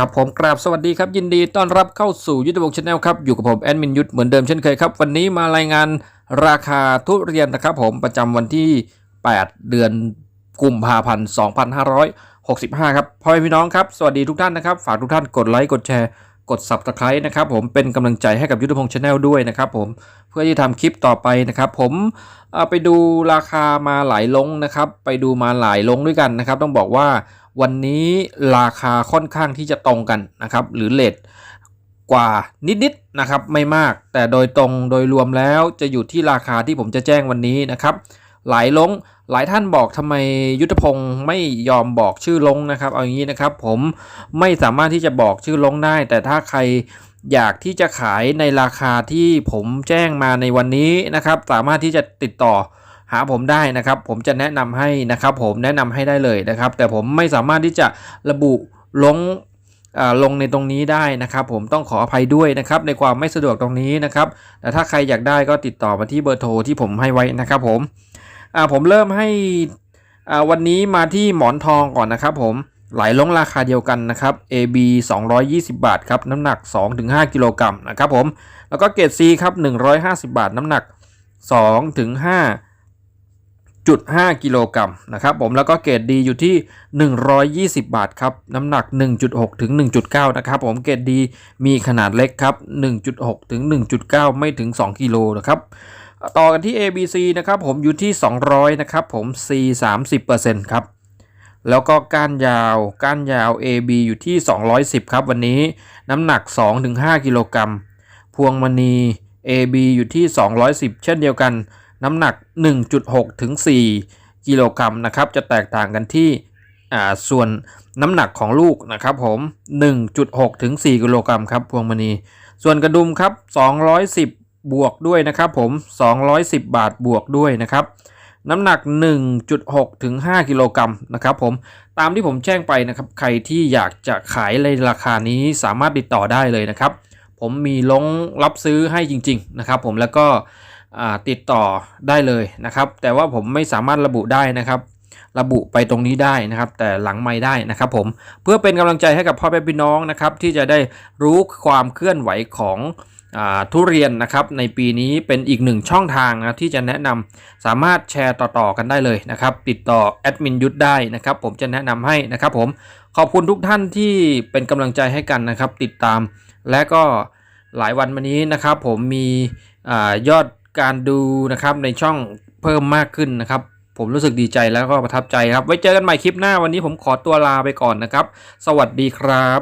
ครับผมกราบสวัสดีครับ ยินดีต้อนรับเข้าสู่ยุทธบงชาแนลครับ อยู่กับผมแอดมินยุทธเหมือนเดิมเช่นเคยครับ วันนี้มารายงานราคาทุเรียนนะครับผมประจำวันที่ 8 เดือนกุมภาพันธ์2565 ครับพ่อแม่พี่น้องครับ สวัสดีทุกท่านนะครับ ฝากทุกท่านกดไลค์กดแชร์ กด Subscribe นะครับผมเป็นกำลังใจให้กับยุทธพงศ์ชาแนลด้วยนะครับผมเพื่อที่ทำคลิปต่อไปนะครับผมไปดูราคามาหลายลงนะครับ ไปดูมาหลายลงด้วยกันนะครับ ต้องบอกว่าวันนี้ราคาค่อนข้างที่จะตรงกันนะครับ หรือเลทกว่านิดๆนะครับไม่มาก แต่โดยตรงโดยรวมแล้วจะอยู่ที่ราคาที่ผมจะแจ้งวันนี้นะครับ หลายลงหลายท่านบอกทำไมยุทธพงศ์ไม่ยอมบอกชื่อลงนะครับ เอาอย่างนี้นะครับ ผมไม่สามารถที่จะบอกชื่อลงได้ แต่ถ้าใครอยากที่จะขายในราคาที่ผมแจ้งมาในวันนี้นะครับ สามารถที่จะติดต่อ หาผมได้นะครับ ผมจะแนะนำให้นะครับ ผมแนะนำให้ได้เลยนะครับ แต่ผมไม่สามารถที่จะระบุลงลงในตรงนี้ได้นะครับ ผมต้องขออภัยด้วยนะครับในความไม่สะดวกตรงนี้นะครับแต่ถ้าใครอยากได้ก็ติดต่อมาที่เบอร์โทรที่ผมให้ไว้นะครับ ผมผมเริ่มให้วันนี้มาที่หมอนทองก่อนนะครับ ผมไหลลงราคาเดียวกันนะครับ AB 220 บาทครับน้ำหนัก 2-5 กิโลกรัมนะครับผมแล้วก็เกรด C ครับ 150 บาทน้ำหนัก 2-5.5กิโลกรัมนะครับผมแล้วก็เกรด D อยู่ที่ 120 บาทครับน้ำหนัก 1.6 ถึง 1.9 นะครับผมเกรด D มีขนาดเล็กครับ 1.6 ถึง 1.9 ไม่ถึง 2 กิโลนะครับต่อกันที่ ABC นะครับผมอยู่ที่ 200 นะครับผม C 30%ครับแล้วก็ก้านยาวก้านยาว AB อยู่ที่ 210 ครับ วันนี้น้ำหนัก 2-5 กิโลกรัมพวงมณี AB อยู่ที่ 210 เช่นเดียวกัน น้ำหนัก 1.6 ถึง 4 กิโลกรัมนะครับ จะแตกต่างกันที่ส่วนน้ำหนักของลูกนะครับผม 1.6 ถึง 4 กิโลกรัมครับพวงมณี ส่วนกระดุมครับ 210 บวกด้วยนะครับผม 210 บาทบวกด้วยนะครับ น้ำหนัก 1.6 ถึง 5 กิโลกรัมนะครับผม ตามที่ผมแจ้งไปนะครับ ใครที่อยากจะขายในราคานี้สามารถติดต่อได้เลยนะครับ ผมมีลงรับซื้อให้จริง ๆ นะครับผมแล้วก็ ติดต่อได้เลยนะครับ แต่ว่าผมไม่สามารถระบุได้นะครับระบุไปตรงนี้ได้นะครับ แต่หลังไม่ได้นะครับผมเพื่อเป็นกำลังใจให้กับพ่อแม่พี่น้องนะครับ ที่จะได้รู้ความเคลื่อนไหวของอทุเรียนนะครับ ในปีนี้เป็นอีกหนึ่งช่องทางนะที่จะแนะนำสามารถแชร์ต่อๆกันได้เลยนะครับ ติดต่อแอดมินยุทธได้นะครับ ผมจะแนะนำให้นะครับ ผมขอบคุณทุกท่านที่เป็นกำลังใจให้กันนะครับ ติดตามและก็หลายวันมานี้นะครับ ผมมีอยอด การดูนะครับในช่องเพิ่มมากขึ้นนะครับ ผมรู้สึกดีใจแล้วก็ประทับใจครับ ไว้เจอกันใหม่คลิปหน้าวันนี้ผมขอตัวลาไปก่อนนะครับ สวัสดีครับ